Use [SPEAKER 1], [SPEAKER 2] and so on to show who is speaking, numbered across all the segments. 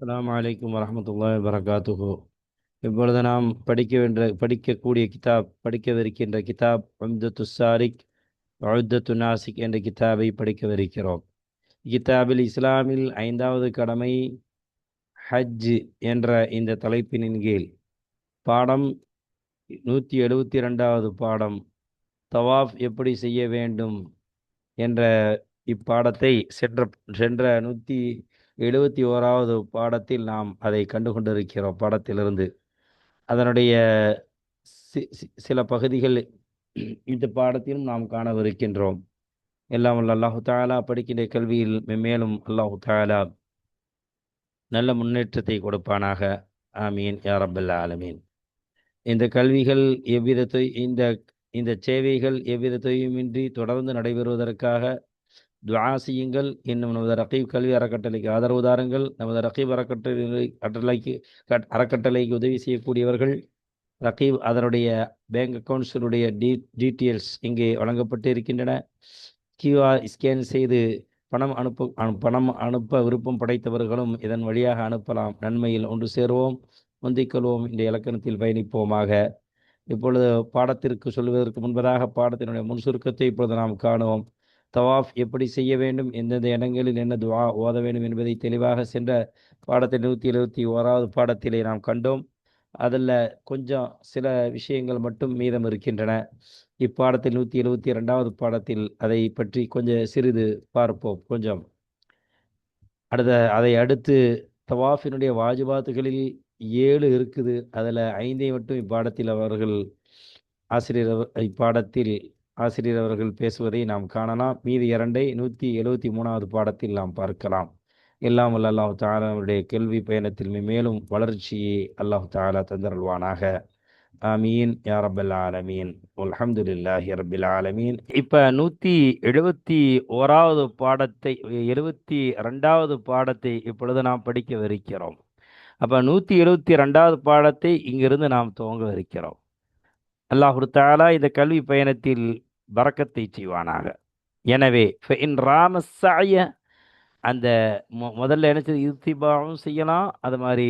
[SPEAKER 1] அலாம் அலைக்கும் வரமத்துல்லா வரகாத்துஹு இப்பொழுது நாம் படிக்க வேண்ட படிக்கக்கூடிய கிதாப் படிக்கவிருக்கின்ற கிதாப் அம்தத்து சாரிக் அழுத்தத்து நாசிக் என்ற கிதாபை படிக்கவிருக்கிறோம். கிதாபில் இஸ்லாமில் ஐந்தாவது கடமை ஹஜ் என்ற இந்த தலைப்பினின் கீழ். பாடம் நூற்றி எழுபத்தி ரெண்டாவது பாடம் தவாஃப் எப்படி செய்ய வேண்டும் என்ற இப்பாடத்தை சென்ற சென்ற நூற்றி எழுபத்தி ஓராவது பாடத்தில் நாம் அதை கண்டு கொண்டிருக்கிறோம் பாடத்திலிருந்து. அதனுடைய சி- சில பகுதிகள் இந்த பாடத்திலும் நாம் காணவிருக்கின்றோம். எல்லாம் அல்லாஹு தாலா படிக்கின்ற கல்வியில் மேலும் அல்லாஹு தாலா நல்ல முன்னேற்றத்தை கொடுப்பானாக. ஆமீன் யா ஆலமீன். இந்த கல்விகள் எவ்வித இந்த இந்த சேவைகள் எவ்வித தொய்வுமின்றி தொடர்ந்து நடைபெறுவதற்காக துவா செய்யுங்கள். இன்னும் நமது ரகீப் கல்வி அறக்கட்டளைக்கு ஆதரவு தாருங்கள். நமது ரகீப் அறக்கட்டளை கட்டளைக்கு கட்- அறக்கட்டளைக்கு உதவி செய்யக்கூடியவர்கள் ரகீப் அதனுடைய பேங்க் அக்கௌண்ட்ஸினுடைய டீ டீட்டெயில்ஸ் இங்கே வழங்கப்பட்டு இருக்கின்றன கியூஆர் ஸ்கேன் செய்து பணம் அனுப்ப பணம் அனுப்ப விருப்பம் படைத்தவர்களும் இதன் வழியாக அனுப்பலாம். நன்மையில் ஒன்று சேருவோம். முந்திக்கொள்வோம் இந்த இலக்கணத்தில் பயணிப்போமாக. இப்பொழுது பாடத்திற்கு சொல்வதற்கு முன்பதாக பாடத்தினுடைய முன் சுருக்கத்தை இப்பொழுது நாம் காணுவோம். தவாஃப் எப்படி செய்ய வேண்டும்? எந்தெந்த இடங்களில் என்ன துவா ஓத வேண்டும் என்பதை தெளிவாக சென்ற பாடத்தில் நூற்றி எழுபத்தி ஓராவது பாடத்திலே நாம் கண்டோம். அதில் கொஞ்சம் சில விஷயங்கள் மட்டும் மீதம் இருக்கின்றன. இப்பாடத்தில் நூற்றி எழுபத்தி ரெண்டாவது பாடத்தில் அதை பற்றி கொஞ்சம் சிறிது பார்ப்போம். கொஞ்சம். அடுத்த அதை அடுத்து தவாஃபினுடைய வாஜிபாத்துகளில் ஏழு இருக்குது. அதில் ஐந்தை மட்டும் இப்பாடத்தில் அவர்கள் ஆசிரியர் இப்பாடத்தில் ஆசிரியர் அவர்கள் பேசுவதை நாம் காணலாம். மீதி இரண்டை நூற்றி எழுபத்தி மூணாவது பாடத்தில் நாம் பார்க்கலாம். எல்லாம் வல்ல அல்லாஹ் தாலா அவருடைய கேள்வி பயணத்தில் மேலும் வளர்ச்சியை அல்லாஹ் தாலா தந்தருள்வானாக. ஆமீன். யா ரப்பல் ஆலமீன். அலமதுல்லாஹி ரபில் ஆலமீன். இப்போ நூற்றி எழுபத்தி ஓராவது பாடத்தை எழுபத்தி ரெண்டாவது பாடத்தை இப்பொழுது நாம் படிக்கவிருக்கிறோம். அப்போ நூற்றி எழுபத்தி ரெண்டாவது பாடத்தை இங்கிருந்து நாம் துவங்கவிருக்கிறோம். அல்லாஹு தாலா இந்த கல்வி பயணத்தில் பறக்கத்தை செய்வானாக. எனவே இன் ராம சாய அந்த முதல்ல என்ன செய்யுது செய்யலாம் அது மாதிரி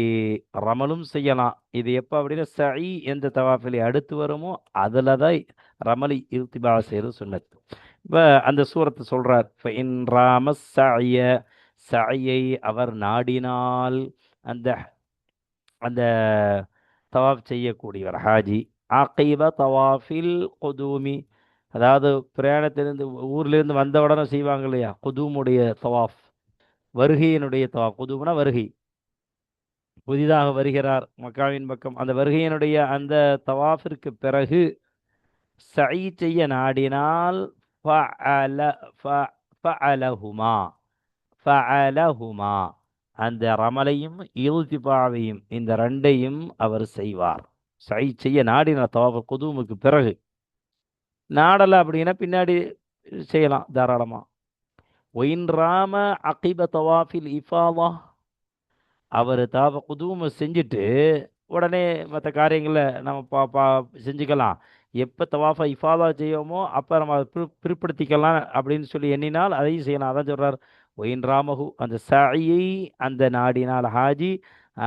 [SPEAKER 1] ரமலும் செய்யலாம். இது எப்போ அப்படின்னா சை எந்த தவாஃபிலை அடுத்து வருமோ அதில் தான் ரமலி இர்த்திபா செய்கிறது சொன்னது இப்போ அந்த சூரத்தை சொல்கிறார் இன் ராம சாய சாயை அவர் நாடினால் அந்த அந்த தவாஃப் செய்யக்கூடியவர் ஹாஜி. ஆகைப தவாஃபில் குதூமி அதாவது பிரயாணத்திலிருந்து ஊர்லேருந்து வந்த உடனே செய்வாங்க இல்லையா? குதூமுடைய தவாஃப். வருகையினுடைய தவாஃப். குதூம்னா வருகை. புதிதாக வருகிறார் மக்காவின் பக்கம். அந்த வருகையினுடைய அந்த தவாஃபிற்கு பிறகு சை செய்ய நாடினால் ஃபஅல ஃப- ஃபஅலஹுமா ஃபஅலஹுமா. அந்த ரமலையும் இல்திபாவையும் இந்த ரெண்டையும் அவர் செய்வார். சை செய்ய நாடினார் தவாஃப் குதூமுக்கு பிறகு. நாடலை அப்படின்னா பின்னாடி செய்யலாம் தாராளமாக ஒயின் ராம அகிப தவாஃபில் இஃபாவா அவர் தாவ குதூமை செஞ்சுட்டு உடனே மற்ற காரியங்களை நம்ம பா பா செஞ்சுக்கலாம். எப்போ தவாஃபா இஃபாதா செய்வோமோ அப்போ நம்ம அதை பிற்படுத்திக்கலாம் அப்படின்னு சொல்லி எண்ணினால் அதையும் செய்யலாம். அதான் சொல்கிறார் ஒயின் ராமஹு அந்த சாயை அந்த நாடினால் ஹாஜி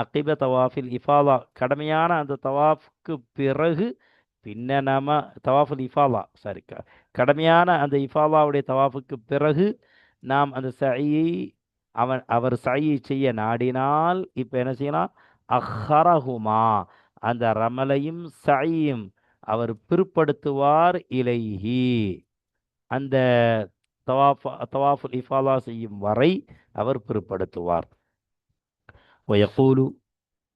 [SPEAKER 1] அகிப தவாஃபில் இஃபாதா. கடமையான அந்த தவாஃப்க்கு பிறகு பின்ன நாம தவாஃபுல் இஃபாலா சாரி கடமையான அந்த இஃபாலாவுடைய தவாஃபுக்கு பிறகு நாம் அந்த சையை அவன் அவர் சையை செய்ய நாடினால் இப்போ என்ன செய்யலாம்? அஹரஹுமா அந்த ரமலையும் சையும் அவர் பிற்படுத்துவார் இலைஹி. அந்த தவாஃப் தவாஃபுல் இஃபாலா செய்யும் வரை அவர் பிற்படுத்துவார். ஒயகூலு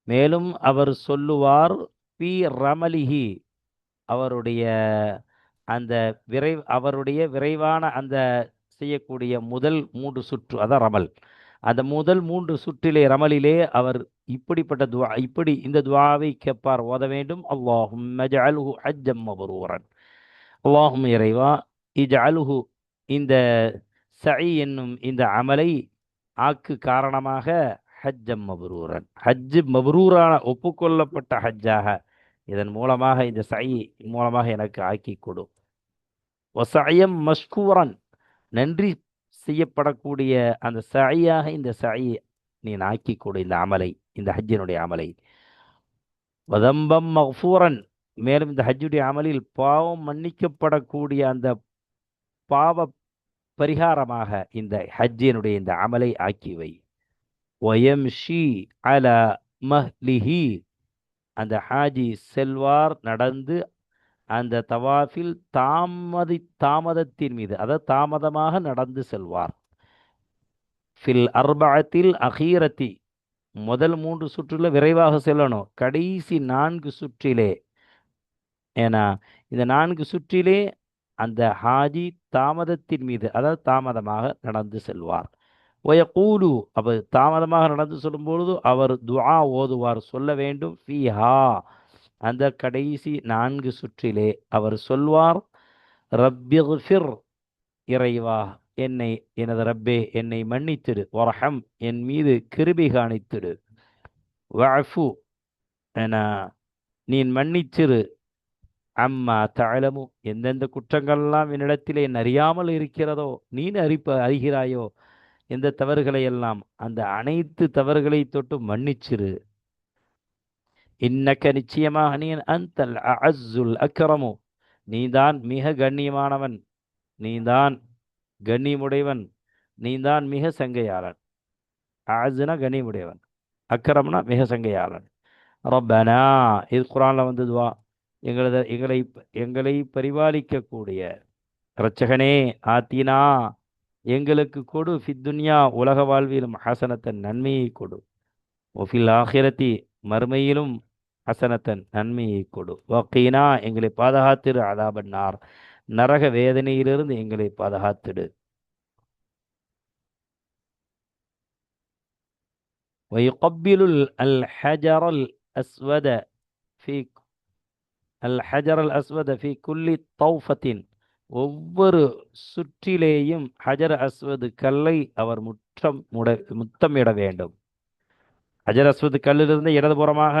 [SPEAKER 1] மேலும் அவர் சொல்லுவார் பி ரமலிஹி அவருடைய அந்த விரை அவருடைய விரைவான அந்த செய்யக்கூடிய முதல் மூன்று சுற்று அதான் ரமல். அந்த முதல் மூன்று சுற்றிலே ரமலிலே அவர் இப்படிப்பட்ட துவா இப்படி இந்த துவாவை கேட்பார். ஓத வேண்டும். அல்லாஹும் ஜஅல்ஹு ஹஜ்ஜம் மபரூரன். அல்லாஹும் இறைவா இஜ்அல்ஹு இந்த சை என்னும் இந்த அமலை ஆக்கு காரணமாக ஹஜ்ஜம் மபரூரன். ஹஜ்ஜு மபரூரான ஒப்புக்கொள்ளப்பட்ட ஹஜ்ஜாக இதன் மூலமாக இந்த சை மூலமாக எனக்கு ஆக்கி கொடு. ஒசாயம் மஷ்கூரன். நன்றி செய்யப்படக்கூடிய அந்த சாயாக இந்த சாயி நீ ஆக்கி கொடு இந்த அமலை இந்த ஹஜ்ஜினுடைய அமலை. வதம்பம் மஃபூரன். மேலும் இந்த ஹஜ்ஜுடைய அமலில் பாவம் மன்னிக்கப்படக்கூடிய அந்த பாவ பரிகாரமாக இந்த ஹஜ்ஜினுடைய இந்த அமலை ஆக்கி வை. ஒயம்ஷி அல மஹ்லிஹி. அந்த ஹாஜி செல்வார் நடந்து அந்த தவாஃபில் தாமதி தாமதத்தின் மீது அதாவது தாமதமாக நடந்து செல்வார். ஃபில் அர்பாத்தில் அகீரத்தி முதல் மூன்று சுற்றுல விரைவாக செல்லணும். கடைசி நான்கு சுற்றிலே ஏன்னா இந்த நான்கு சுற்றிலே அந்த ஹாஜி தாமதத்தின் மீது அதாவது தாமதமாக நடந்து செல்வார். ஒயகூலு அவர் தாமதமாக நடந்து சொல்லும்பொழுது அவர் துஆ ஓதுவார். சொல்ல வேண்டும் ஃபீஹா. அந்த கடைசி நான்கு சுற்றிலே அவர் சொல்வார் ரப்பிஃபிர் இறைவா என்னை எனது ரப்பே என்னை மன்னித்திடு. வரஹம் என் மீது கிருபி காணித்திடு. வஃபு என நீ மன்னிச்சிரு அம்மா தழமு எந்தெந்த குற்றங்கள்லாம் என்னிடத்திலே அறியாமல் இருக்கிறதோ நீ அறிப்ப அறிகிறாயோ இந்த தவறுகளை எல்லாம் அந்த அனைத்து தவறுகளை தொட்டு மன்னிச்சிரு. இன்னக்க நிச்சயமாக நீ அந்தல் அசுல் அக்ரமு. நீதான் மிக கண்ணியமானவன். நீதான் கண்ணியமுடையவன். நீதான் மிக சங்கையாளன். அசுனா கண்ணியமுடையவன். அக்கரம்னா மிக சங்கையாளன். ரப்பனா இது குரானில் வந்து துவா. எங்களது எங்களை எங்களை பரிபாலிக்கக்கூடிய இரட்சகனே ஆத்தினா எங்களுக்கு கொடு ஃபித்துன்யா உலக வாழ்விலும் ஹசனத்தன் நன்மையை கொடு ஒஃபில் ஆஹிரத்தி மறுமையிலும் ஹசனத்தன் நன்மையை கொடு வக்கீனா எங்களை பாதுகாத்திரு அதாபன்னார் நரக வேதனையிலிருந்து எங்களை பாதுகாத்திடு ويقبل الحجر الأسود في الحجر الأسود في كل طوفة ஒவ்வொரு சுற்றிலேயும் ஹஜர் அஸ்வது கல்லை அவர் முற்றம் முட முத்தமிட வேண்டும். ஹஜர் அஸ்வது கல்லிலிருந்து இடதுபுறமாக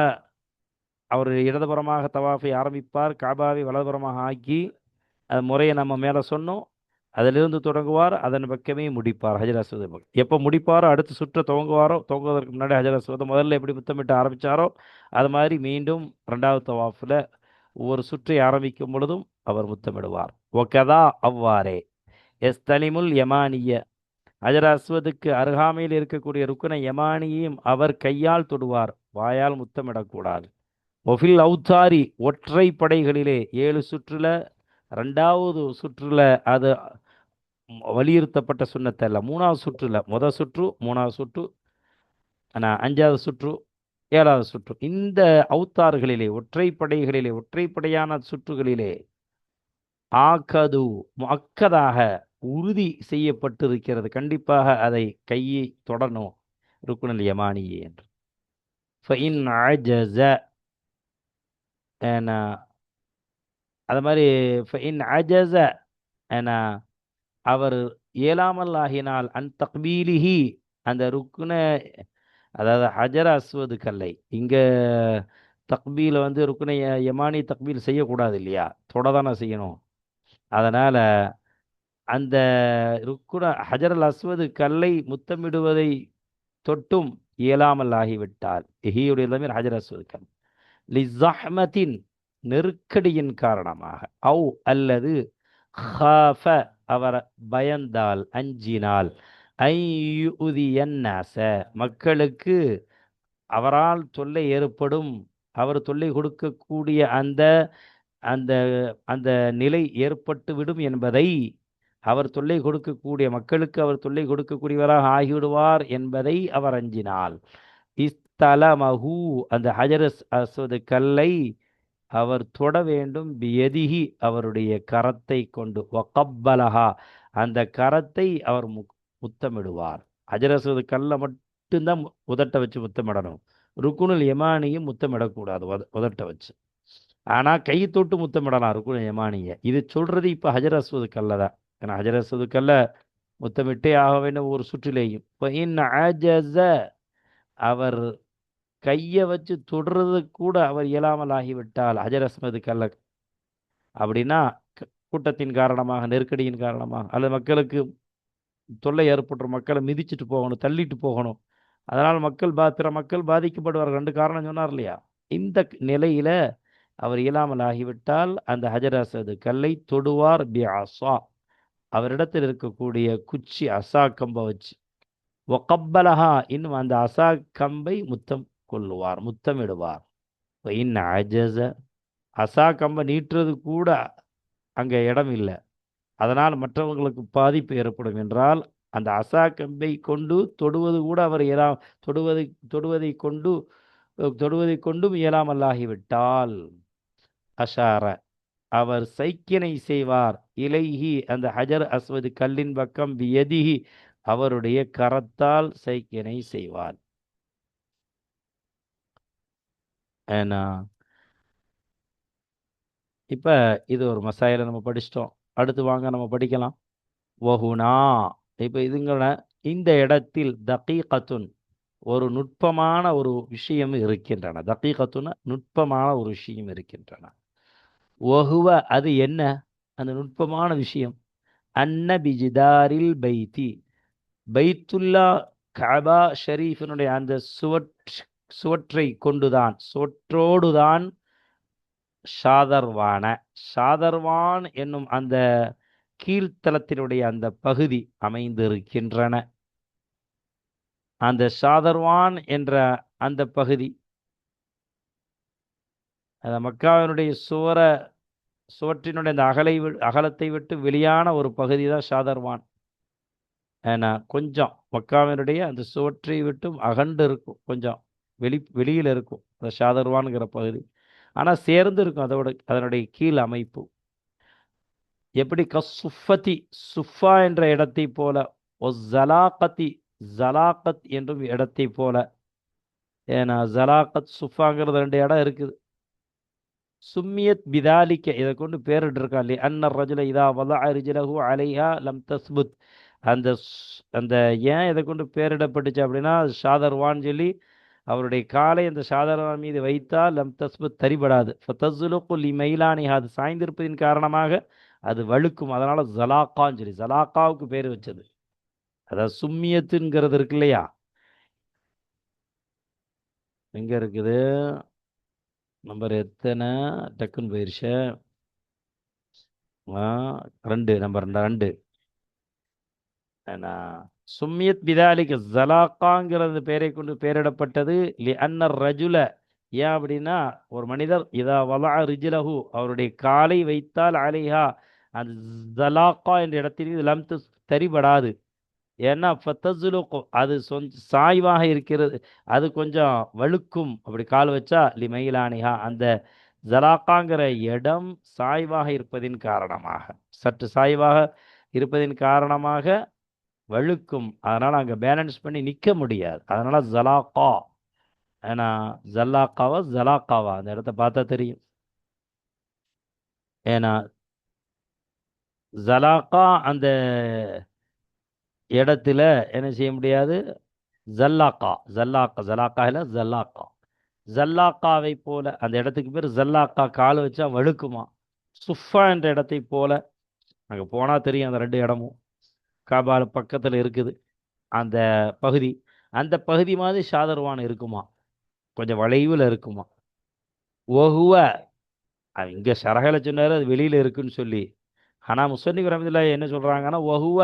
[SPEAKER 1] அவர் இடதுபுறமாக தவாஃபை ஆரம்பிப்பார். காபாவை வலதுபுறமாக ஆக்கி அது முறையை நம்ம மேலே சொன்னோம். அதிலிருந்து தொடங்குவார் அதன் பக்கமே முடிப்பார் ஹஜர் அஸ்வது எப்போ முடிப்பாரோ அடுத்து சுற்ற துவங்குவாரோ துவங்குவதற்கு முன்னாடி ஹஜர் அஸ்வதை முதல்ல எப்படி முத்தமிட்டு ஆரம்பித்தாரோ அது மாதிரி மீண்டும் ரெண்டாவது தவாஃபில் ஒவ்வொரு சுற்றை ஆரம்பிக்கும் பொழுதும் அவர் முத்தமிடுவார். ஒகதா அவ்வாறே. எஸ் தலிமுல் யமானிய. அஜர அஸ்வதுக்கு அருகாமையில் இருக்கக்கூடிய ருக்குன யமானியையும் அவர் கையால் தொடுவார். வாயால் முத்தமிடக்கூடாது. ஒஃபில் அவுத்தாரி ஒற்றை படைகளிலே ஏழு சுற்றுல ரெண்டாவது சுற்றுல அது வலியுறுத்தப்பட்ட சுண்ணத்தல்ல. மூணாவது சுற்றுல முத சுற்று மூணாவது சுற்று ஆனால் அஞ்சாவது சுற்று ஏழாவது சுற்று. இந்த அவுத்தாறுகளிலே ஒற்றைப்படைகளிலே ஒற்றைப்படையான சுற்றுகளிலே ஆக்கது மக்கதாக உறுதி செய்யப்பட்டிருக்கிறது. கண்டிப்பாக அதை கையை தொடரணும் ருக்குனல் யமானியே என்று. ஃபைன் அஜஸ ஏன்னா அது மாதிரி ஃபஇன் அஜஸ ஏன்னா அவர் இயலாமல் ஆகினால் அன் தக்பீலிஹி அந்த ருக்குன அதாவது ஹஜர் அஸ்வது கல்லை. இங்கே தக்பீல வந்து ருக்குனை யமானி தக்பீல் செய்யக்கூடாது இல்லையா? தொட தானே செய்யணும். அதனால் அந்த ருக்குன ஹஜர் அல் அஸ்வது கல்லை முத்தமிடுவதை தொட்டும் இயலாமல் ஆகிவிட்டால் எஹியுடைய தமிழ் ஹஜர் அஸ்வது கல். லிசஹ்மத்தின் நெருக்கடியின் காரணமாக. அவு அல்லது ஹாஃப அவர் பயந்தால் அஞ்சினால் ஐயுதியன்னாச மக்களுக்கு அவரால் தொல்லை ஏற்படும். அவர் தொல்லை கொடுக்கக்கூடிய அந்த அந்த அந்த நிலை ஏற்பட்டுவிடும் என்பதை அவர் தொல்லை கொடுக்கக்கூடிய மக்களுக்கு அவர் தொல்லை கொடுக்கக்கூடியவராக ஆகிவிடுவார் என்பதை அவர் அஞ்சினார் இஸ்தலமஹு அந்த ஹஜரஸ் அஸ்வது கல்லை அவர் தொட வேண்டும். எதிகி அவருடைய கரத்தை கொண்டு வக்கப்பலஹா அந்த கரத்தை அவர் மு முத்தமிடுவார். அஜரசது கல்லை மட்டும்தான் உதட்ட வச்சு முத்தமிடணும். ருக்குனுல் யமானியும் முத்தமிடக்கூடாது உத உதட்ட வச்சு. ஆனால் கை தொட்டு முத்தமிடலாம் இருக்கும் யமானியை இது சொல்கிறது இப்போ ஹஜர் அஸ்வது கல்ல தான். ஏன்னா ஹஜர் அஸ்வது கல்ல முத்தமிட்டே ஆக வேண்டும் ஒரு சுற்றிலேயும். இப்போ இன் அஜஸ அவர் கையை வச்சு தொடுறது கூட அவர் இயலாமல் ஆகிவிட்டால் ஹஜர் அஸ்மது கல்ல அப்படின்னா க- கூட்டத்தின் காரணமாக நெருக்கடியின் காரணமாக அல்லது மக்களுக்கு தொல்லை ஏற்பட்டுற மக்களை மிதிச்சிட்டு போகணும் தள்ளிட்டு போகணும். அதனால் மக்கள் பா பிற மக்கள் பாதிக்கப்படுவார் ரெண்டு காரணம் சொன்னார் இல்லையா? இந்த நிலையில் அவர் இயலாமல் ஆகிவிட்டால் அந்த ஹஜராசது கல்லை தொடுவார் பி அசா. அவரிடத்தில் இருக்கக்கூடிய குச்சி அசா கம்பை வச்சு. ஒகப்பலஹா இன்னும் அந்த அசா கம்பை முத்தம் கொள்ளுவார் முத்தமிடுவார். இன் அஜஸ. அசா கம்பை நீட்டுறது கூட அங்கே இடம் இல்லை. அதனால் மற்றவர்களுக்கு பாதிப்பு ஏற்படும் என்றால் அந்த அசா கம்பை கொண்டு தொடுவது கூட அவர் இயலா தொடுவதை தொடுவதை கொண்டு தொடுவதை கொண்டும் இயலாமல்லாகிவிட்டால் அஷார. அவர் சைக்கினை செய்வார். இலைஹி அந்த ஹஜர் அஸ்வது கல்லின் பக்கம் வியதிஹி அவருடைய கரத்தால் சைக்கினை செய்வார். ஏன்னா இப்போ இது ஒரு மசாயில நம்ம படிச்சிட்டோம். அடுத்து வாங்க நம்ம படிக்கலாம். வஹுனா. இப்போ இதுங்கள இந்த இடத்தில் தகீகத்துன் ஒரு நுட்பமான ஒரு விஷயம் இருக்கின்றன. தகீகத்துன நுட்பமான ஒரு விஷயம் இருக்கின்றன. ஒகுவ அது என்ன? அந்த நுட்பமான விஷயம். அன்ன பிஜிதாரில் பைத்தி. பைத்துல்லா கபா ஷரீஃபினுடைய அந்த சுவற் சுவற்றை கொண்டுதான் சுவற்றோடுதான் ஷாதர்வான. ஷாதர்வான் என்னும் அந்த கீழ்த்தலத்தினுடைய அந்த பகுதி அமைந்திருக்கின்றன. அந்த ஷாதர்வான் என்ற அந்த பகுதி அந்த மக்காவினுடைய சுவர சுவற்றினுடைய அந்த அகலை வி- அகலத்தை விட்டு வெளியான ஒரு பகுதி தான் ஷாதர்வான் ஏன்னா கொஞ்சம் மக்காவினுடைய அந்த சுவற்றை விட்டும் அகண்டு இருக்கும் கொஞ்சம் வெளி வெளியில் இருக்கும் அந்த ஷாதர்வான்ங்கிற பகுதி. ஆனால் சேர்ந்து இருக்கும் அதோட அதனுடைய கீழ் அமைப்பு. எப்படி? கசுஃபதி சுஃபா என்ற இடத்தை போல ஒ ஜலாகத்தி ஜலாகத் என்றும் இடத்தை போல. ஏன்னா ஜலாகத் சுஃபாங்கிறது ரெண்டு இடம் இருக்குது. சும்மியத் பிதாலிக்க இதை கொண்டு பேரிட்டிருக்கா இல்லையா அன்னர் ரஜுல இதா வலா ரிஜலஹு அலைஹா லம் தஸ்புத். அந்த அந்த ஏன் இதை கொண்டு பேரிடப்பட்டுச்சு அப்படின்னா ஷாதர்வான் சொல்லி அவருடைய காலை அந்த ஷாதர்வான் மீது வைத்தால் லம் தஸ்புத் தரிபடாது. ஃபத்தஸ்லுக்கு லி அது சாய்ந்திருப்பதின் காரணமாக அது வழுக்கும். அதனால ஜலாக்கான்னு சொல்லி ஜலாக்காவுக்கு பேர் வச்சது. அதாவது சும்மியத்துங்கிறது இருக்கு இல்லையா? எங்க இருக்குது? நம்பர் எத்தனை டக்குன்னு போயிருச்சு? ஆ, ரெண்டு நம்பர் ரெண்டு ஏன்னா சும்மியத் பிதாலிக்கு ஜலாக்காங்கிறது பெயரை கொண்டு பெயரிடப்பட்டது. லி அன்னர் ரஜுல ஏன் அப்படின்னா ஒரு மனிதர் இதா வலா ரிஜிலஹு அவருடைய காலை வைத்தால் அலைஹா அந்த ஜலாக்கா என்ற இடத்தில் இது லம் தரிபடாது ஏன்னா அது சொஞ்ச சாய்வாக இருக்கிறது. அது கொஞ்சம் வழுக்கும். அப்படி கால் வச்சா லி அந்த ஜலாக்காங்கிற இடம் சாய்வாக இருப்பதின் காரணமாக சற்று சாய்வாக இருப்பதின் காரணமாக வழுக்கும். அதனால் அங்கே பேலன்ஸ் பண்ணி நிற்க முடியாது. அதனால ஜலாக்கா. ஏன்னா ஜல்லாக்காவா ஜலாக்காவா? அந்த இடத்த பார்த்தா தெரியும். ஏன்னா ஜலாக்கா அந்த இடத்துல என்ன செய்ய முடியாது? ஜல்லாக்கா ஜல்லாக்கா ஜலாக்கா இல்லை ஜல்லாக்கா. ஜல்லாக்காவை போல அந்த இடத்துக்கு பேர் ஜல்லாக்கா கால் வச்சா வழுக்குமா? சுஃபா என்ற இடத்தை போல. அங்கே போனால் தெரியும் அந்த ரெண்டு இடமும். காபால பக்கத்தில் இருக்குது அந்த பகுதி. அந்த பகுதி மாதிரி ஷாதர்வான் இருக்குமா? கொஞ்சம் வளைவில் இருக்குமா? ஒகுவ இங்கே சரகலை சொன்னார் அது வெளியில் இருக்குன்னு சொல்லி. ஆனால் முசன்னிப் ரஹமதுல்லா என்ன சொல்கிறாங்கன்னா ஒஹுவ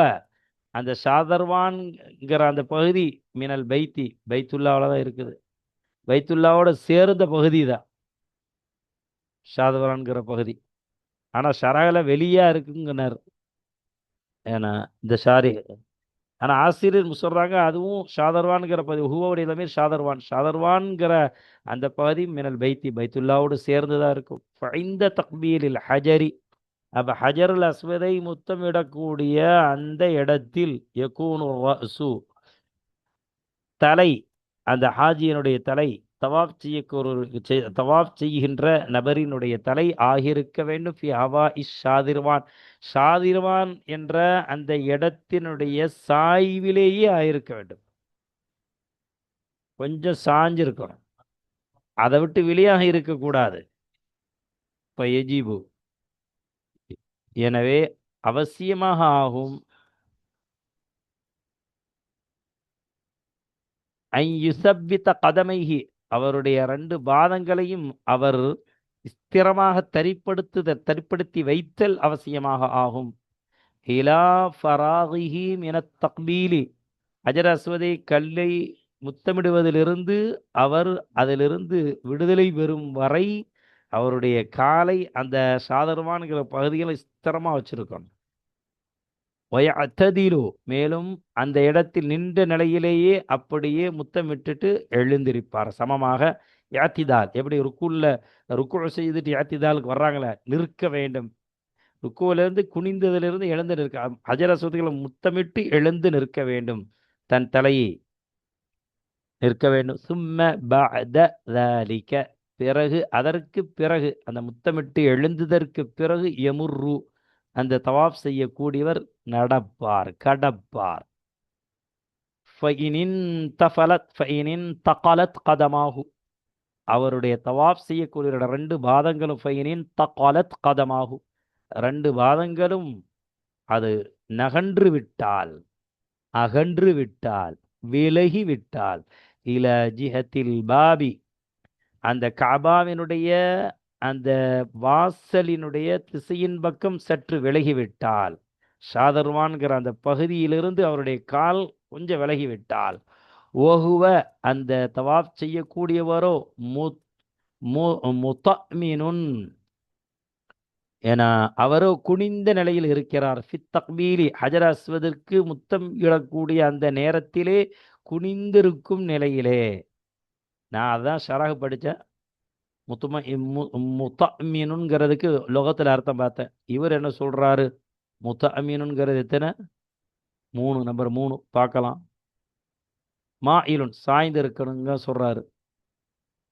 [SPEAKER 1] அந்த ஷாதர்வான்ங்கிற அந்த பகுதி மினல் பைத்தி பைத்துல்லாவில் தான் இருக்குது. பைத்துல்லாவோட சேர்ந்த பகுதி தான் ஷாதர்வான்கிற பகுதி. ஆனால் ஷரகல வெளியாக இருக்குங்கிறார் ஏன்னா இந்த ஷாரி. ஆனால் ஆசிரியர் சொல்கிறாங்க அதுவும் ஷாதர்வான்கிற பகுதி ஹுவோடைய எல்லாமே ஷாதர்வான் ஷாதர்வான்கிற அந்த பகுதி மினல் பைத்தி பைத்துல்லாவோடு சேர்ந்து தான் இருக்கும். இந்த தக்பீலில் ஹஜரி. அப்போ ஹஜருல் அஸ்வதை முத்தமிடக்கூடிய அந்த இடத்தில் யகூனு ரஅசு தலை அந்த ஹாஜியனுடைய தலை தவாப் செய்ய தவாப் செய்கின்ற நபரினுடைய தலை ஆகியிருக்க வேண்டும். ஃபி ஹவா இஸ் ஷாதிர்வான். ஷாதிர்வான் என்ற அந்த இடத்தினுடைய சாய்விலேயே ஆயிருக்க வேண்டும். கொஞ்சம் சாஞ்சிருக்கணும். அதை விட்டு வெளியாக இருக்கக்கூடாது. இப்போ எஜிபு எனவே அவசியமாக ஆகும். ஐயுசவ்வித்த கதமைகி அவருடைய ரெண்டு பாதங்களையும் அவர் ஸ்திரமாக தரிப்படுத்து தரிப்படுத்தி வைத்தல் அவசியமாக ஆகும். இலா ஃபராகிஹி என தக்பீலி அஜர் அஸ்வதை கல்லை முத்தமிடுவதிலிருந்து அவர் அதிலிருந்து விடுதலை பெறும் வரை அவருடைய காலை அந்த சாதகமானுங்கிற பகுதிகளை சித்திரமாக வச்சுருக்கணும். ஒய அத்ததிலு மேலும் அந்த இடத்தில் நின்ற நிலையிலேயே அப்படியே முத்தமிட்டுட்டு எழுந்திருப்பார். சமமாக யாத்திதால் எப்படி ருக்குல்ல ருக்கு செய்துட்டு யாத்திதாலுக்கு வர்றாங்களே நிற்க வேண்டும். ருக்குவிலிருந்து குனிந்ததிலிருந்து எழுந்து நிற்க ஹஜர முத்தமிட்டு எழுந்து நிற்க வேண்டும். தன் தலையை நிற்க வேண்டும். சும்ம பலிக்க பிறகு அதற்கு பிறகு அந்த முத்தமிட்டு எழுந்ததற்கு பிறகு எமுர்ரு அந்த தவாப் செய்யக்கூடியவர் நடப்பார் கடப்பார். ஃபைனின் தஃபலத் தகலத் கதமாகு அவருடைய தவாப் செய்யக்கூடிய ரெண்டு பாதங்களும் ஃபைனின் தகலத் கதமாகும் ரெண்டு பாதங்களும் அது நகன்று விட்டால் அகன்று விட்டால் விலகி விட்டால். இல ஜிஹத்தில் பாபி அந்த காபாவினுடைய அந்த வாசலினுடைய திசையின் பக்கம் சற்று விலகிவிட்டால் ஷாதர்வான்கிற அந்த பகுதியிலிருந்து அவருடைய கால் கொஞ்சம் விலகிவிட்டால் ஓகுவ அந்த தவாப் செய்யக்கூடியவரோ மு முத்தமீனுன் என அவரோ குனிந்த நிலையில் இருக்கிறார். ஃபித்தக்பீலி ஹஜர் அஸ்வதற்கு முத்தம் இழக்கூடிய அந்த நேரத்திலே குனிந்திருக்கும் நிலையிலே. நான் அதான் ஷராகு படித்தேன். முத்தும முத்தமீனுங்கிறதுக்கு லோகத்தில் அர்த்தம் பார்த்தேன். இவர் என்ன சொல்கிறாரு முத்த அமீனுங்கிறது எத்தனை? மூணு நம்பர் மூணு. பார்க்கலாம். மா இலுன் சாய்ந்து இருக்கணுங்க சொல்கிறாரு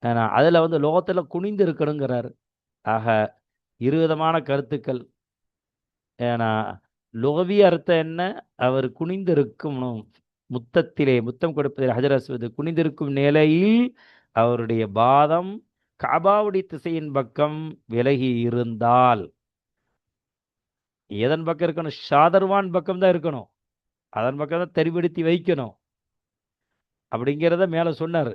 [SPEAKER 1] ஏன்னா அதில் வந்து லோகத்தில் குனிந்து இருக்கணுங்கிறாரு ஆக இருவிதமான கருத்துக்கள். ஏன்னா லோகவிய அர்த்தம் என்ன? அவர் குனிந்திருக்கணும். முத்தத்திலே முத்தம் கொடுப்பதில் ஹஜரஸ்வது குனிந்திருக்கும் நிலையில் அவருடைய பாதம் காபாவுடைய திசையின் பக்கம் விலகி இருந்தால். எதன் பக்கம் இருக்கணும்? ஷாதர்வான் பக்கம் தான் இருக்கணும். அதன் பக்கம் தான் தெரிவிடுத்தி வைக்கணும். அப்படிங்கிறத மேலே சொன்னார்.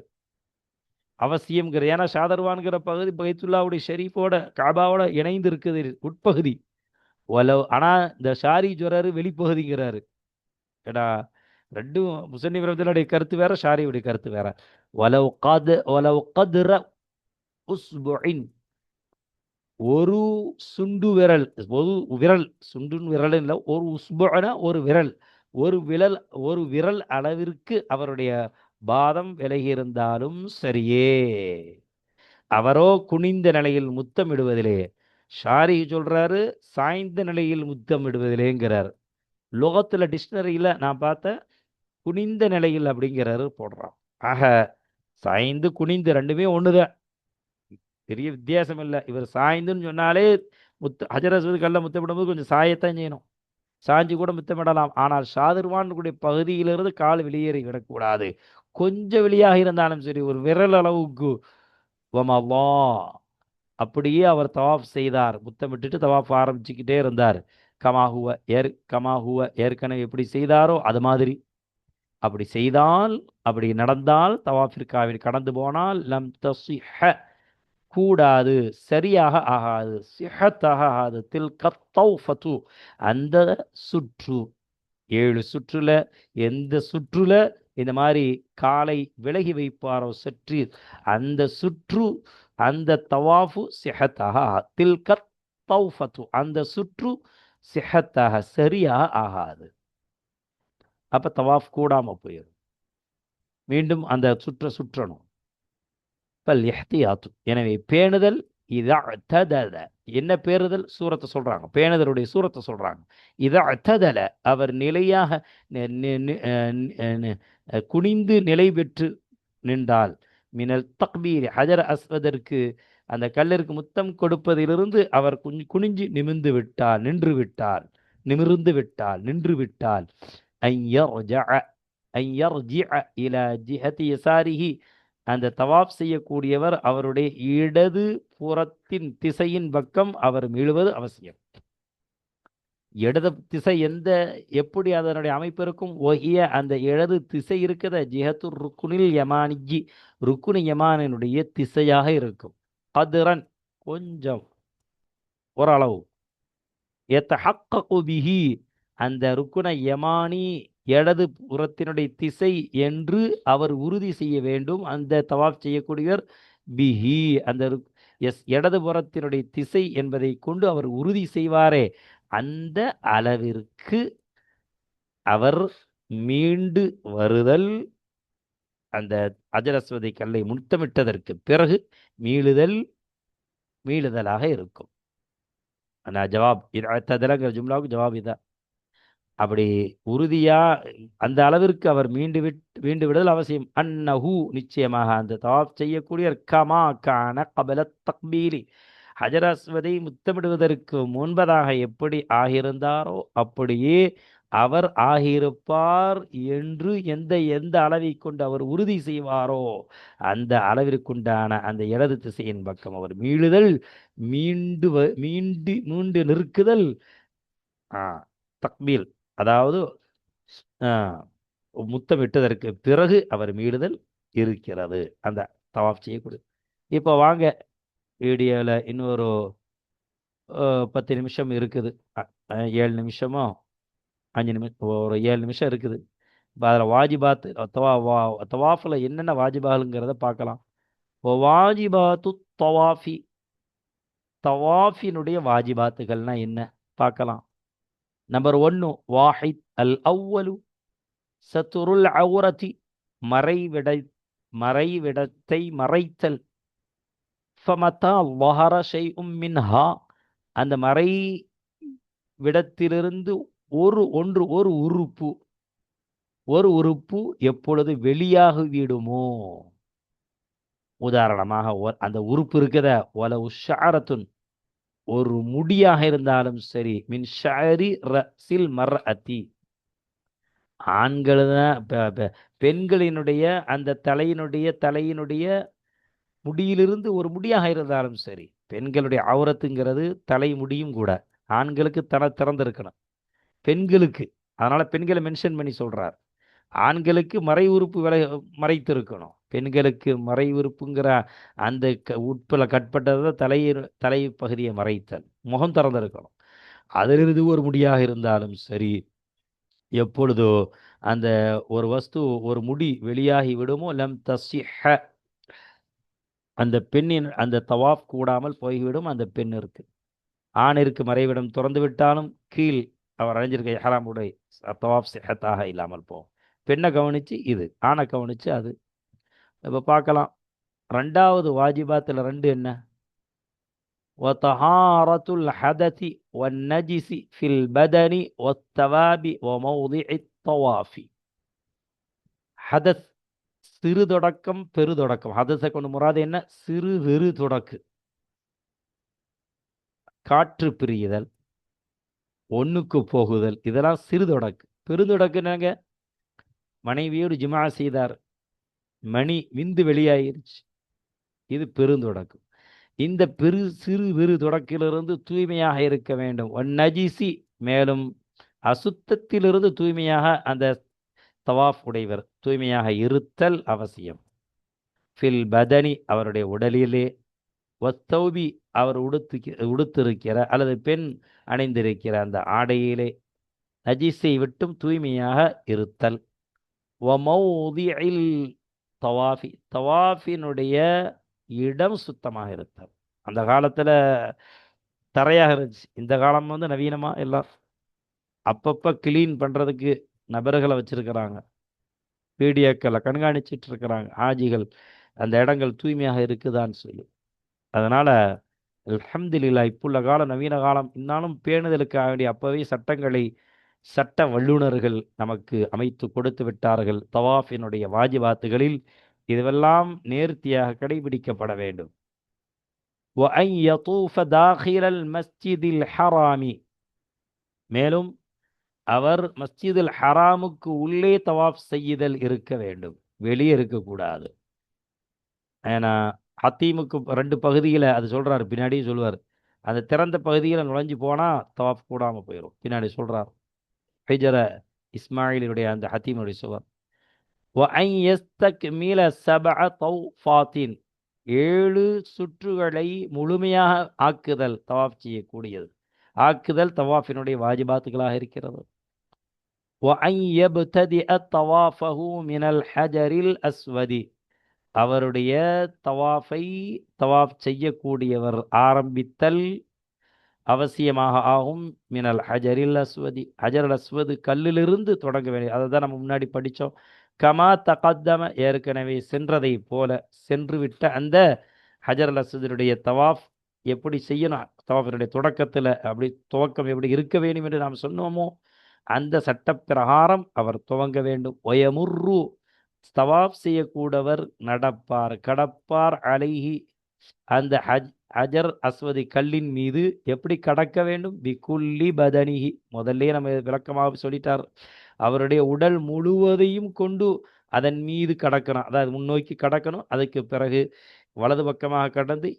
[SPEAKER 1] அவசியம்ங்கிற ஏன்னா ஷாதர்வான்கிற பகுதி பைத்துல்லாவுடைய ஷெரீஃபோட காபாவோட இணைந்து இருக்குது உட்பகுதி. ஒலவ் ஆனால் இந்த ஷாரி ஜொராரு வெளிப்பகுதிங்கிறாரு. ஏடா ரெண்டும் முசன்னி விரதனுடைய கருத்து வேற ஷாரியுடைய கருத்து வேற. ஒலவ் கது ஒலவ் கதுர உஸ்புஇன். ஒரு சுண்டு விரல் ஒரு விரல் சுண்டு விரல் இல்லை ஒரு உஸ்புனா ஒரு விரல். ஒரு விரல் ஒரு விரல் அளவிற்கு அவருடைய பாதம் விலகி இருந்தாலும் சரியே. அவரோ குனிந்த நிலையில் முத்தமிடுவதிலே. ஷாரி சொல்றாரு சாய்ந்த நிலையில் முத்தமிடுவதிலேங்கிறார். லோகத்தில் டிக்ஷனரியில் நான் பார்த்தேன் குனிந்த நிலையில் அப்படிங்கிறாரு போடுறான். ஆக சாய்ந்து குனிந்து ரெண்டுமே ஒன்றுதான் பெரிய வித்தியாசம் இல்லை. இவர் சாய்ந்துன்னு சொன்னாலே முத்து ஹஜரஸ்வது கல்ல முத்தமிடும்போது கொஞ்சம் சாயத்தான் செய்யணும். சாஞ்சி கூட முத்தமிடலாம். ஆனால் ஷாதிர்வானுடைய பகுதியிலிருந்து கால் வெளியேறி விடக்கூடாது. கொஞ்சம் வெளியாக இருந்தாலும் சரி ஒரு விரல் அளவுக்கு. வமல்லா. அப்படியே அவர் தவாப் செய்தார். முத்தமிட்டுட்டு தவாப் ஆரம்பிச்சுக்கிட்டே இருந்தார். கமாகுவ ஏற் கமாகுவ ஏற்கனவே எப்படி செய்தாரோ அது மாதிரி. அப்படி செய்தால் அப்படி நடந்தால் தவாஃபிற்காவில் கடந்து போனால் லம் தசிஹ கூடாது சரியாக ஆகாது. சிஹத்தாக ஆகாது. தில் கத்தௌஃபத்து அந்த சுற்று. ஏழு சுற்றுல எந்த சுற்றுல இந்த மாதிரி காலை விலகி வைப்பாரோ சற்று அந்த சுற்று அந்த தவாஃபு சிஹத்தாக தில் கத்தௌஃபத்து அந்த சுற்று சிஹத்தாக சரியாக ஆகாது. அப்ப தவாஃப் கூடாம போயிடும் மீண்டும் அந்த சுற்ற சுற்றணும். பல் எஹ்தியாத்து எனவே பேணுதல் இதழதல என்ன பேறுதல்? சூரத்தை சொல்றாங்க. பேணுதலுடைய சூரத்தை சொல்றாங்க. இதழதல அவர் நிலையாக குனிந்து நிலை பெற்று நின்றால் மினல் தக்பீர் ஹஜர் அஸ்வதற்கு அந்த கல்லிற்கு முத்தம் கொடுப்பதிலிருந்து அவர் குஞ்சு குனிஞ்சு நிமிர்ந்து விட்டால் நின்று விட்டால் நிமிர்ந்து விட்டால் நின்று விட்டால் இல ஜிஹதி யசாரிஹி அந்த தவாப் செய்யக்கூடியவர் அவருடைய இடது புறத்தின் திசையின் பக்கம் அவர் மீழுவது அவசியம். இடது திசை எந்த எப்படி அதனுடைய அமைப்பு இருக்கும்? ஒஹிய அந்த இடது திசை இருக்கிற ஜிஹத்து ருக்குனில் யமானிஜி ருக்குனி யமானினுடைய திசையாக இருக்கும். கதிரன் கொஞ்சம் ஓரளவு. எத்த பிஹி அந்த ருக்குன யமானி இடது புறத்தினுடைய திசை என்று அவர் உறுதி செய்ய வேண்டும். அந்த தவாப் செய்யக்கூடியவர் பிஹி. அந்த ருக்- எஸ் இடது புறத்தினுடைய திசை என்பதை கொண்டு அவர் உறுதி செய்வாரே. அந்த அளவிற்கு அவர் மீண்டு வருதல் அந்த அஜரஸ்வதி கல்லை முத்தமிட்டதற்கு பிறகு மீளுதல் மீளுதலாக இருக்கும். ஆனால் ஜவாப் இது ஜும்லாவுக்கு ஜவாப் இதான் அப்படி உறுதியா அந்த அளவிற்கு அவர் மீண்டு விட் மீண்டு விடுதல் அவசியம். அன்னஹு நிச்சயமாக அந்த தவாப் செய்யக்கூடிய கமா கான கபல தக்பீலி. ஹஜராஸ்வதை முத்தமிடுவதற்கு முன்பதாக எப்படி ஆகியிருந்தாரோ அப்படியே அவர் ஆகியிருப்பார் என்று எந்த எந்த அளவை கொண்டு அவர் உறுதி செய்வாரோ அந்த அளவிற்குண்டான அந்த இடது திசையின் பக்கம் அவர் மீளுதல் மீண்டு வ- மீண்டு மீண்டு நிற்குதல். ஆ, தக்பீல். அதாவது முத்தமிட்டதற்கு பிறகு அவர் மீடுதல் இருக்கிறது. அந்த தவாஃப் செய்யக்கூடிய இப்போ வாங்க வீடியோவில் இன்னொரு பத்து நிமிஷம் இருக்குது. ஏழு நிமிஷமோ அஞ்சு நிமிஷம் ஒரு ஏழு நிமிஷம் இருக்குது. இப்போ அதில் வாஜிபாத் தவா வா தவாஃபில் என்னென்ன வாஜிபாலுங்கிறத பார்க்கலாம் இப்போ வாஜிபாத்து தவாஃபி. தவாஃபினுடைய வாஜிபாத்துகள்னா என்ன? பார்க்கலாம் நம்பர் ஒன்று வாஹித் அல் அவ்வலு சத்துருல் அவுரதி மறைவிடை மறைவிடத்தை மறைத்தல். ஃபமத்தா வஹர ஷைஉம் மின்ஹா அந்த மறை விடத்திலிருந்து ஒரு ஒன்று ஒரு உறுப்பு ஒரு உறுப்பு எப்பொழுது வெளியாகி விடுமோ உதாரணமாக ஒ- அந்த உறுப்பு இருக்குத ஒல உஷாரத்துன் ஒரு முடியாக இருந்தாலும் சரி மின் ஷரி ரசில் மர் அத்தி ஆண்கள் தான் பெ- பெண்களினுடைய அந்த தலையினுடைய தலையினுடைய முடியிலிருந்து ஒரு முடியாக இருந்தாலும் சரி பெண்களுடைய அவுரத்துங்கிறது தலை முடியும் கூட ஆண்களுக்கு தலை திறந்திருக்கணும். பெண்களுக்கு அதனால் பெண்களை மென்ஷன் பண்ணி சொல்கிறார் ஆண்களுக்கு மறை உறுப்பு விலை மறைத்திருக்கணும். பெண்களுக்கு மறை உறுப்புங்கிற அந்த க உட்புல கட்பட்டதை தலை தலை பகுதியை மறைத்தல் முகம் திறந்திருக்கணும். அதிலிருந்து ஒரு முடியாக இருந்தாலும் சரி எப்பொழுதோ அந்த ஒரு வஸ்து ஒரு முடி வெளியாகி விடுமோ லம் தசிஹ அந்த பெண்ணின் அந்த தவாஃப் கூடாமல் போய்விடும் அந்த பெண்ணிற்கு ஆணிற்கு மறைவிடம் திறந்து விட்டாலும் கீழ் அவர் அடைஞ்சிருக்க இஹ்ராம் உடை தவாஃப் சிஹத்தாக இல்லாமல் போகும். பெண்ணை கவனித்து இது ஆணை கவனித்து அது இப்போ பார்க்கலாம் ரெண்டாவது வாஜிபாத்தில் ரெண்டு என்ன وطهارة الحدث والنجس في البدن والثواب وموضع الطواف ஹதஸ் சிறு தொடக்கம் பெரு தொடக்கம் ஹதஸை கொண்டு முறாது என்ன சிறு வெறு தொடக்கு காற்று பிரியுதல் ஒண்ணுக்கு போகுதல் இதெல்லாம் சிறு தொடக்கு பெருந்தொடக்கு என்னங்க மனைவியோடு ஜிமா செய்தார் மணி விந்து வெளியாயிருச்சு. இது பெருந்தொடக்கு இந்த பெரு சிறு விரு தொடக்கிலிருந்து தூய்மையாக இருக்க வேண்டும். ஒன்னஜிசி மேலும் அசுத்தத்திலிருந்து தூய்மையாக அந்த தவாஃப் உடையவர் தூய்மையாக இருத்தல் அவசியம். ஃபில் பதனி அவருடைய உடலிலே ஒத்தௌபி அவர் உடுத்து உடுத்திருக்கிற அல்லது பெண் அணிந்திருக்கிற அந்த ஆடையிலே நஜிஸை விட்டும் தூய்மையாக இருத்தல். ஒமௌதி தவாஃபி தவாஃபினுடைய இடம் சுத்தமாக இருத்தல். அந்த காலத்தில் தரையாக இருந்துச்சு. இந்த காலம் வந்து நவீனமாக எல்லாம் அப்பப்போ கிளீன் பண்ணுறதுக்கு நபர்களை வச்சுருக்கிறாங்க. வீடியோக்களை கண்காணிச்சிட்டு இருக்கிறாங்க. ஆஜிகள் அந்த இடங்கள் தூய்மையாக இருக்குதான்னு சொல்லி. அதனால் அல்ஹம்துலில்லா உள்ள காலம் நவீன காலம் இன்னாலும் பேணுதலுக்காக வேண்டிய அப்போவே சட்டங்களை சட்ட வல்லுநர்கள் நமக்கு அமைத்து கொடுத்து விட்டார்கள். தவாஃபினுடைய வாஜிபாத்துகளில் இதுவெல்லாம் நேர்த்தியாக கடைபிடிக்கப்பட வேண்டும். ஹராமி. மேலும் அவர் மஸ்ஜிதுல் ஹராமுக்கு உள்ளே தவாஃப் செய்யுதல் இருக்க வேண்டும். வெளியே இருக்கக்கூடாது ஏன்னா ஹத்தீமுக்கு ரெண்டு பகுதியில் அது சொல்கிறார் பின்னாடியும் சொல்லுவார் அந்த திறந்த பகுதியில் நுழைஞ்சு போனால் தவாஃப் கூடாமல் போயிடும் பின்னாடி சொல்கிறார் ஹிஜர இஸ்மாயிலினுடைய அந்த ஹத்தீமனுடைய சுவர் மீல சப தௌஃபாத்தின் ஏழு சுற்றுகளை முழுமையாக ஆக்குதல் தவாப் செய்யக்கூடியது. ஆக்குதல் தவாஃபினுடைய வாஜிபாத்துகளாக இருக்கிறது. அஸ்வதி அவருடைய தவாஃபை தவாஃப் செய்யக்கூடியவர் ஆரம்பித்தல் அவசியமாக ஆகும். மினல் ஹஜரில் அஸ்வதி ஹஜர் அஸ்வது கல்லிலிருந்து தொடங்க வேண்டிய அதை தான் நம்ம முன்னாடி படித்தோம் கமா தகத்தம ஏற்கனவே சென்றதை போல சென்றுவிட்ட அந்த ஹஜர் அஸ்வதனுடைய தவாஃப் எப்படி செய்யணும்? தவாஃபினுடைய தொடக்கத்தில் அப்படி துவக்கம் எப்படி இருக்க வேண்டும் என்று நாம் சொன்னோமோ அந்த சட்டப்பிரகாரம் அவர் துவங்க வேண்டும். ஒயமுர்ரு தவாஃப் செய்யக்கூடவர் நடப்பார் கடப்பார் அலைஹி அந்த ஹஜ் அஜர் அஸ்வதி கல்லின் மீது எப்படி கடக்க வேண்டும்? பிகுல்லி பதனிகி முதல்ல நம்ம விளக்கமாக சொல்லிட்டார். அவருடைய உடல் முழுவதையும் கொண்டு அதன் மீது கடக்கணும். அதாவது முன்னோக்கி கடக்கணும். அதுக்கு பிறகு வலது பக்கமாக கடந்து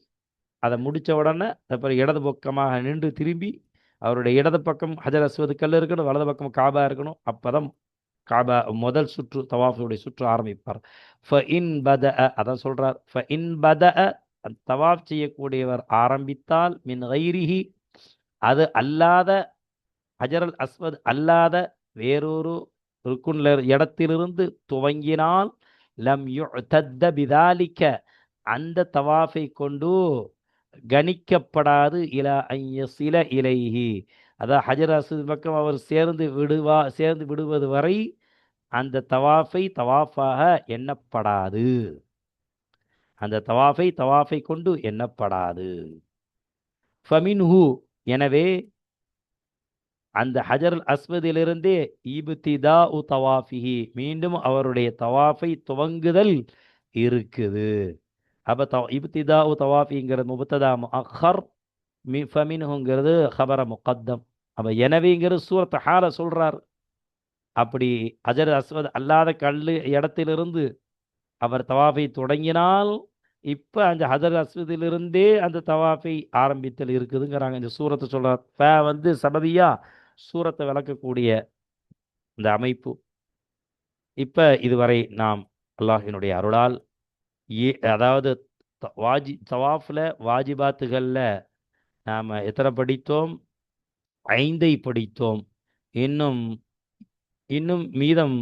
[SPEAKER 1] அதை முடித்த உடனே அப்புறம் இடது பக்கமாக நின்று திரும்பி அவருடைய இடது பக்கம் ஹஜர் அஸ்வது கல் இருக்கணும் வலது பக்கம் காபா இருக்கணும். அப்போதான் காபா முதல் சுற்று தவாஃபுடைய சுற்று ஆரம்பிப்பார். ஃப இன் பத அதான் சொல்கிறார் ஃப இன் பத தவாஃப் செய்யக்கூடியவர் ஆரம்பித்தால் மின் கைரிஹி அது அல்லாத ஹஜரல் அஸ்வத் அல்லாத வேறொரு ருக்குன்ல இடத்திலிருந்து துவங்கினால் லம் யுத்தத்த பிதாலிக்க அந்த தவாஃபை கொண்டு கணிக்கப்படாது இல சில இலைஹி. அதாவது ஹஜர் அஸ்வத் பக்கம் அவர் சேர்ந்து விடுவா சேர்ந்து விடுவது வரை அந்த தவாஃபை தவாஃபாக எண்ணப்படாது. அந்த தவாஃபை தவாஃபை கொண்டு எண்ணப்படாது. ஃபமின்ஹு எனவே அந்த ஹஜர் அஸ்வதிலிருந்தே ஈபுத்திதா உ தவாஃபிஹி மீண்டும் அவருடைய தவாஃபை துவங்குதல் இருக்குது. அப்போ தவ இப்திதா உ தவாஃபிங்கிறது முபத்ததா அஹர் மி ஃபமின்ஹுங்கிறது ஹபர முகத்தம். அப்போ எனவேங்கிறது சூரத் ஹால சொல்கிறார் அப்படி ஹஜர் அஸ்வத் அல்லாத கல் இடத்திலிருந்து அவர் தவாஃபை தொடங்கினால் இப்போ அந்த ஹதர் அஸ்வதிலிருந்தே அந்த தவாஃபை ஆரம்பித்தல் இருக்குதுங்கிறாங்க. இந்த சூரத்தை சொல்கிறார் ஃபே வந்து சபதியா சூரத்தை விளக்கக்கூடிய இந்த அமைப்பு. இப்போ இதுவரை நாம் அல்லாஹினுடைய அருளால் ஏ அதாவது வாஜி தவாஃபில் வாஜிபாத்துகளில் நாம் எத்தனை படித்தோம்? ஐந்தை படித்தோம். இன்னும் இன்னும் மீதம்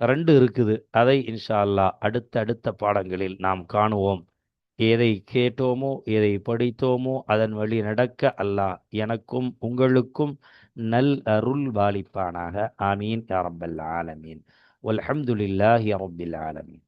[SPEAKER 1] ரெண்டு இருக்குது. அதை இன்ஷா அல்லா அடுத்த அடுத்த பாடங்களில் நாம் காணுவோம். எதை கேட்டோமோ எதை படித்தோமோ அதன் வழி நடக்க அல்லாஹ் எனக்கும் உங்களுக்கும் நல் அருள் பாலிப்பானாக ஆமீன். யா ஆலமீன். வல்ஹம்துலில்லாஹி ரப்பில் ஆலமீன்.